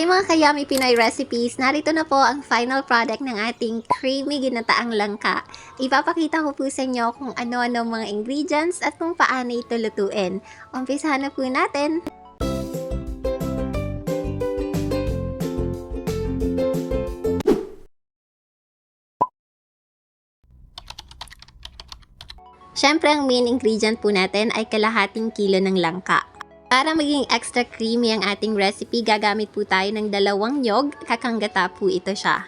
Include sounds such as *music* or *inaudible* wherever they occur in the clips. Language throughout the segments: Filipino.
Hey mga kayami Pinoy recipes, narito na po ang final product ng ating creamy ginataang langka. Ipapakita ko po sa inyo kung ano-ano mga ingredients at kung paano ito lutuin. Umpisahan na po natin. Siyempre, ang main ingredient po natin ay kalahating kilo ng langka. Para maging extra creamy ang ating recipe, gagamit po tayo ng dalawang nyog. Kakanggata po ito siya.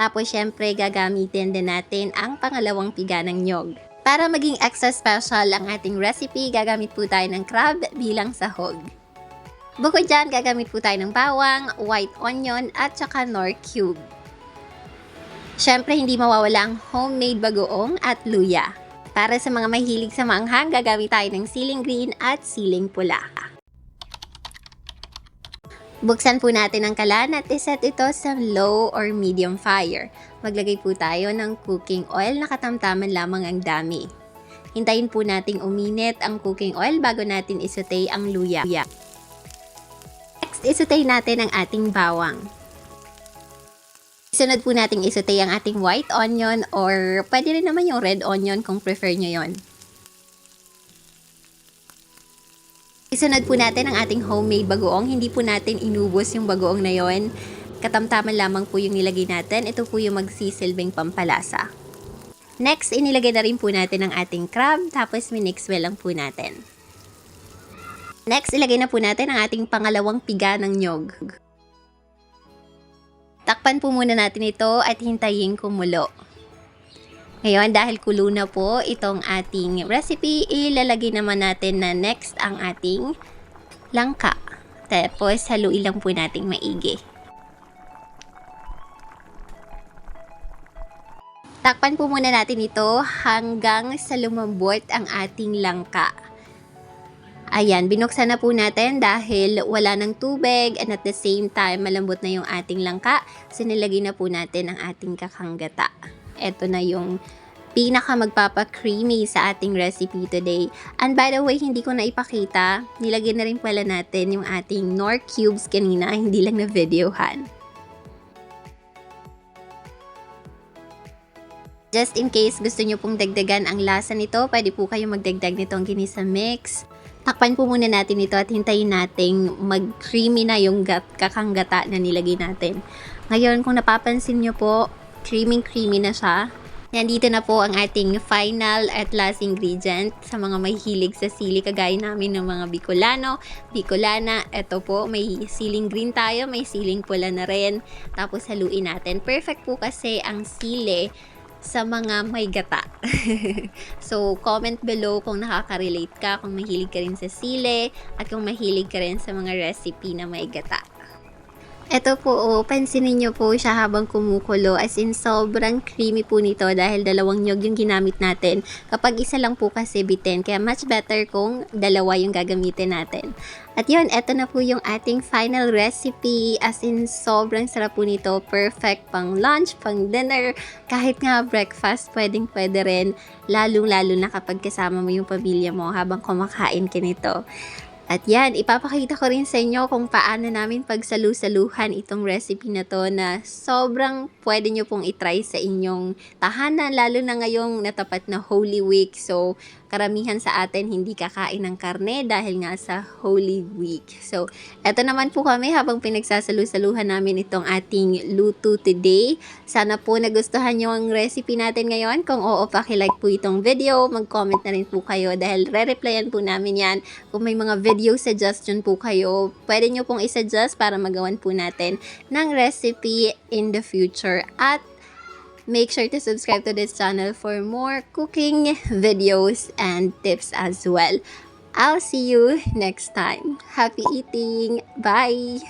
Tapos, syempre, gagamitin din natin ang pangalawang piga ng nyog. Para maging extra special ang ating recipe, gagamit po tayo ng crab bilang sahog. Bukod dyan, gagamit po tayo ng bawang, white onion, at saka nor cube. Syempre, hindi mawawala ang homemade bagoong at luya. Para sa mga mahilig sa maanghang, gagamit tayo ng siling green at siling pula. Buksan po natin ang kalan at iset ito sa low or medium fire. Maglagay po tayo ng cooking oil na katamtaman lamang ang dami. Hintayin po nating uminit ang cooking oil bago natin isutay ang luya. Next, isutay natin ang ating bawang. Sunod po nating isutay ang ating white onion or pwede rin naman yung red onion kung prefer nyo yon. Isunod po natin ang ating homemade bagoong. Hindi po natin inubos yung bagoong na yon. Katamtaman lamang po yung nilagay natin. Ito po yung magsisilbing pampalasa. Next, inilagay na rin po natin ang ating crab. Tapos, minix well lang po natin. Next, ilagay na po natin ang ating pangalawang piga ng nyog. Takpan po muna natin ito at hintayin kumulo. Ngayon, dahil kulo na po itong ating recipe, ilalagay naman natin na next ang ating langka. Tapos, haluin lang po nating maigi. Takpan po muna natin ito hanggang sa lumambot ang ating langka. Ayan, binuksan na po natin dahil wala ng tubig and at the same time malambot na yung ating langka. So nilagay na po natin ang ating kakanggata. Ito na yung pinaka magpapa-creamy sa ating recipe today. And by the way, hindi ko na ipakita, nilagay na rin pala natin yung ating nor cubes kanina, hindi lang na videohan. Just in case gusto nyo pong dagdagan ang lasa nito, pwede po kayo magdagdag nitong ginisa mix. Takpan po muna natin ito at hintayin nating mag-creamy na yung gat kakanggata na nilagay natin. Ngayon, kung napapansin nyo po, creamy-creamy na siya. Nandito na po ang ating final at last ingredient sa mga mahilig sa sili kagaya namin ng mga Bicolano, Bicolana. Ito po, may siling green tayo, may siling pula na rin. Tapos haluin natin. Perfect po kasi ang sili sa mga may gata. *laughs* so, comment below kung nakaka-relate ka, kung mahilig ka rin sa sile, at kung mahilig ka rin sa mga recipe na may gata. Ito po, oh, pansinin nyo po siya habang kumukulo. As in, sobrang creamy po nito dahil dalawang nyog yung ginamit natin. Kapag isa lang po kasi bitin, kaya much better kung dalawa yung gagamitin natin. At yun, eto na po yung ating final recipe. As in, sobrang sarap po nito. Perfect pang lunch, pang dinner, kahit nga breakfast, pwedeng pwede rin. Lalong-lalo na kapag kasama mo yung pamilya mo habang kumakain ka nito. At yan, ipapakita ko rin sa inyo kung paano namin pagsalu-saluhan itong recipe na to na sobrang pwede nyo pong itry sa inyong tahanan, lalo na ngayong natapat na Holy Week. So, karamihan sa atin hindi kakain ng karne dahil nga sa Holy Week. So, eto naman po kami habang pinagsasalu-saluhan namin itong ating luto today. Sana po nagustuhan nyo ang recipe natin ngayon. Kung oo, pakilike po itong video. Mag-comment na rin po kayo dahil re-replyan po namin yan. Kung may mga video suggestion po kayo, pwede nyo pong isuggest para magawan po natin ng recipe in the future. At make sure to subscribe to this channel for more cooking videos and tips as well. I'll see you next time. Happy eating! Bye!